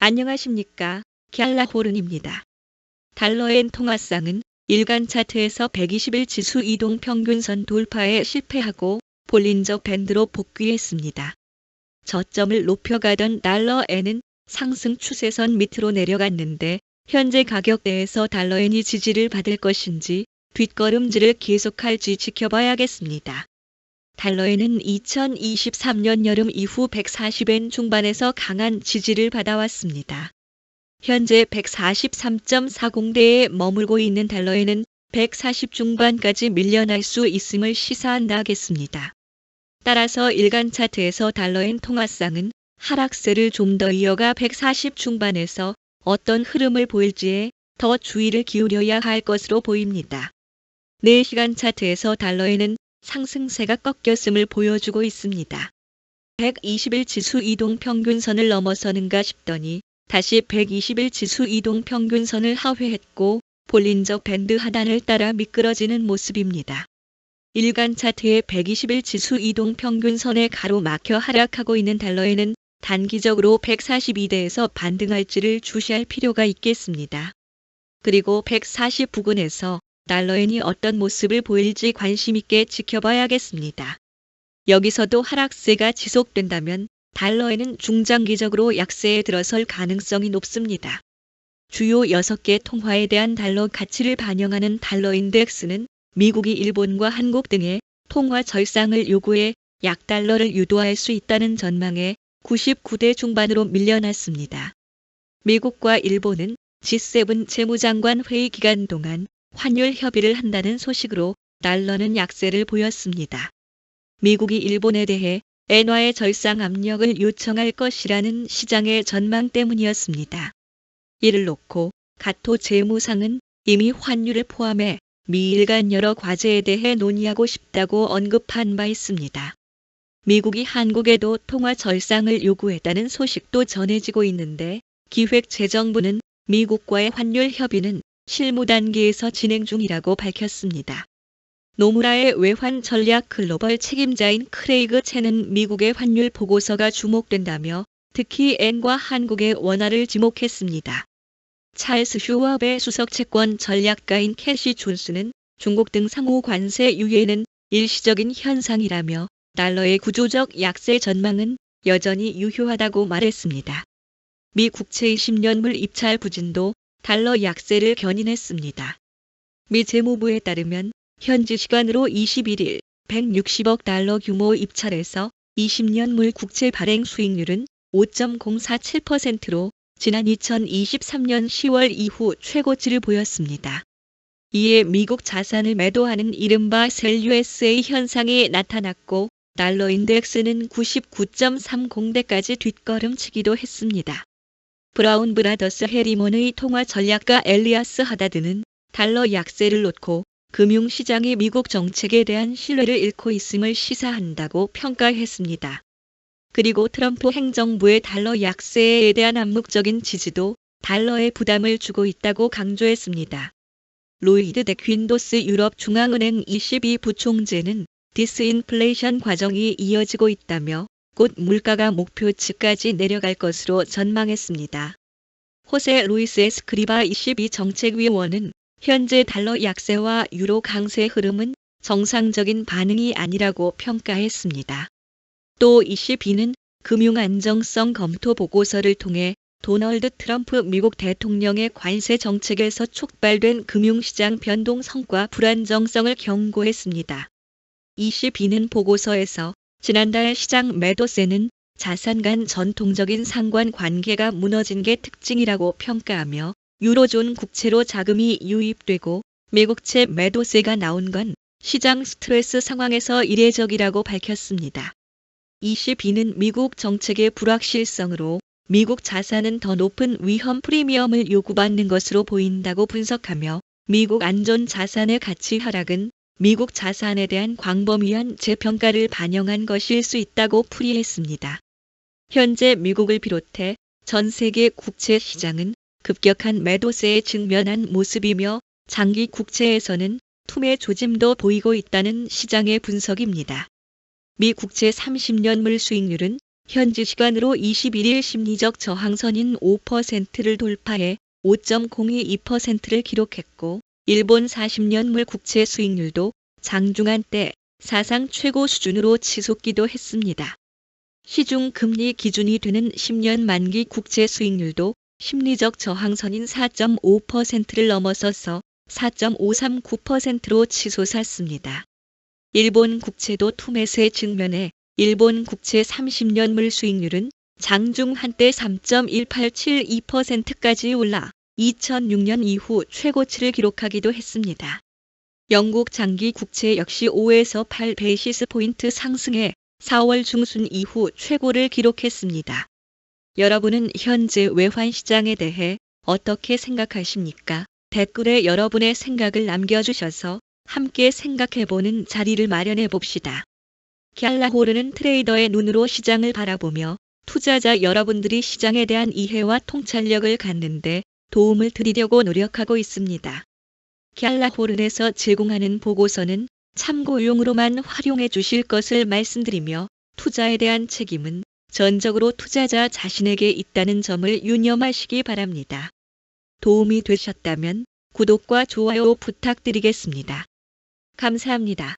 안녕하십니까. 갤라호른입니다. 달러엔 통화상은 일간 차트에서 120일 지수 이동 평균선 돌파에 실패하고 볼린저 밴드로 복귀했습니다. 저점을 높여가던 달러엔은 상승 추세선 밑으로 내려갔는데 현재 가격대에서 달러엔이 지지를 받을 것인지 뒷걸음질을 계속할지 지켜봐야겠습니다. 달러에는 2023년 여름 이후 140엔 중반에서 강한 지지를 받아왔습니다. 현재 143.40대에 머물고 있는 달러에는 140 중반까지 밀려날 수 있음을 시사한다겠습니다. 따라서 일간 차트에서 달러엔 통화상은 하락세를 좀 더 이어가 140 중반에서 어떤 흐름을 보일지에 더 주의를 기울여야 할 것으로 보입니다. 4시간 차트에서 달러에는 상승세가 꺾였음을 보여주고 있습니다. 120일 지수 이동 평균선을 넘어서는가 싶더니 다시 120일 지수 이동 평균선을 하회했고 볼린저 밴드 하단을 따라 미끄러지는 모습입니다. 일간 차트의 120일 지수 이동 평균선에 가로막혀 하락하고 있는 달러에는 단기적으로 142대에서 반등할지를 주시할 필요가 있겠습니다. 그리고 140 부근에서 달러엔이 어떤 모습을 보일지 관심 있게 지켜봐야겠습니다. 여기서도 하락세가 지속된다면 달러에는 중장기적으로 약세에 들어설 가능성이 높습니다. 주요 6개 통화에 대한 달러 가치를 반영하는 달러 인덱스는 미국이 일본과 한국 등의 통화 절상을 요구해 약달러를 유도할 수 있다는 전망에 99대 중반으로 밀려났습니다. 미국과 일본은 G7 재무장관 회의 기간 동안 환율 협의를 한다는 소식으로 달러는 약세를 보였습니다. 미국이 일본에 대해 엔화의 절상 압력을 요청할 것이라는 시장의 전망 때문이었습니다. 이를 놓고 가토 재무상은 이미 환율을 포함해 미일 간 여러 과제에 대해 논의하고 싶다고 언급한 바 있습니다. 미국이 한국에도 통화 절상을 요구했다는 소식도 전해지고 있는데 기획재정부는 미국과의 환율 협의는 실무 단계에서 진행 중이라고 밝혔습니다. 노무라의 외환 전략 글로벌 책임자인 크레이그 첸은 미국의 환율 보고서가 주목된다며 특히 엔과 한국의 원화를 지목했습니다. 찰스 슈왑의 수석 채권 전략가인 캐시 존스는 중국 등 상호 관세 유예는 일시적인 현상이라며 달러의 구조적 약세 전망은 여전히 유효하다고 말했습니다. 미 국채 20년물 입찰 부진도 달러 약세를 견인했습니다. 미 재무부에 따르면 현지 시간으로 21일 160억 달러 규모 입찰에서 20년 물 국채 발행 수익률은 5.047%로 지난 2023년 10월 이후 최고치를 보였습니다. 이에 미국 자산을 매도하는 이른바 셀 USA 현상이 나타났고 달러 인덱스는 99.30대까지 뒷걸음치기도 했습니다. 브라운 브라더스 해리몬의 통화 전략가 엘리아스 하다드는 달러 약세를 놓고 금융시장이 미국 정책에 대한 신뢰를 잃고 있음을 시사한다고 평가했습니다. 그리고 트럼프 행정부의 달러 약세에 대한 암묵적인 지지도 달러에 부담을 주고 있다고 강조했습니다. 로이드 데퀸도스 유럽 중앙은행 22 부총재는 디스인플레이션 과정이 이어지고 있다며 곧 물가가 목표치까지 내려갈 것으로 전망했습니다. 호세 루이스 에스크리바 22 정책위원은 현재 달러 약세와 유로 강세 흐름은 정상적인 반응이 아니라고 평가했습니다. 또 22는 금융 안정성 검토 보고서를 통해 도널드 트럼프 미국 대통령의 관세 정책에서 촉발된 금융시장 변동 성과 불안정성을 경고했습니다. 22는 보고서에서 지난달 시장 매도세는 자산 간 전통적인 상관 관계가 무너진 게 특징이라고 평가하며 유로존 국채로 자금이 유입되고 미국채 매도세가 나온 건 시장 스트레스 상황에서 이례적이라고 밝혔습니다. 22는 미국 정책의 불확실성으로 미국 자산은 더 높은 위험 프리미엄을 요구받는 것으로 보인다고 분석하며 미국 안전 자산의 가치 하락은 미국 자산에 대한 광범위한 재평가를 반영한 것일 수 있다고 풀이했습니다. 현재 미국을 비롯해 전 세계 국채 시장은 급격한 매도세에 직면한 모습이며 장기 국채에서는 투매 조짐도 보이고 있다는 시장의 분석입니다. 미 국채 30년물 수익률은 현지 시간으로 21일 심리적 저항선인 5%를 돌파해 5.022%를 기록했고 일본 40년물 국채 수익률도 장중한 때 사상 최고 수준으로 치솟기도 했습니다. 시중 금리 기준이 되는 10년 만기 국채 수익률도 심리적 저항선인 4.5%를 넘어서서 4.539%로 치솟았습니다. 일본 국채도 투매세 측면에 일본 국채 30년물 수익률은 장중 한때 3.1872%까지 올라 2006년 이후 최고치를 기록하기도 했습니다. 영국 장기 국채 역시 5에서 8 베이시스 포인트 상승해 4월 중순 이후 최고를 기록했습니다. 여러분은 현재 외환 시장에 대해 어떻게 생각하십니까? 댓글에 여러분의 생각을 남겨주셔서 함께 생각해보는 자리를 마련해 봅시다. 갤라호르는 트레이더의 눈으로 시장을 바라보며 투자자 여러분들이 시장에 대한 이해와 통찰력을 갖는데 도움을 드리려고 노력하고 있습니다. 갤라호른에서 제공하는 보고서는 참고용으로만 활용해 주실 것을 말씀드리며 투자에 대한 책임은 전적으로 투자자 자신에게 있다는 점을 유념하시기 바랍니다. 도움이 되셨다면 구독과 좋아요 부탁드리겠습니다. 감사합니다.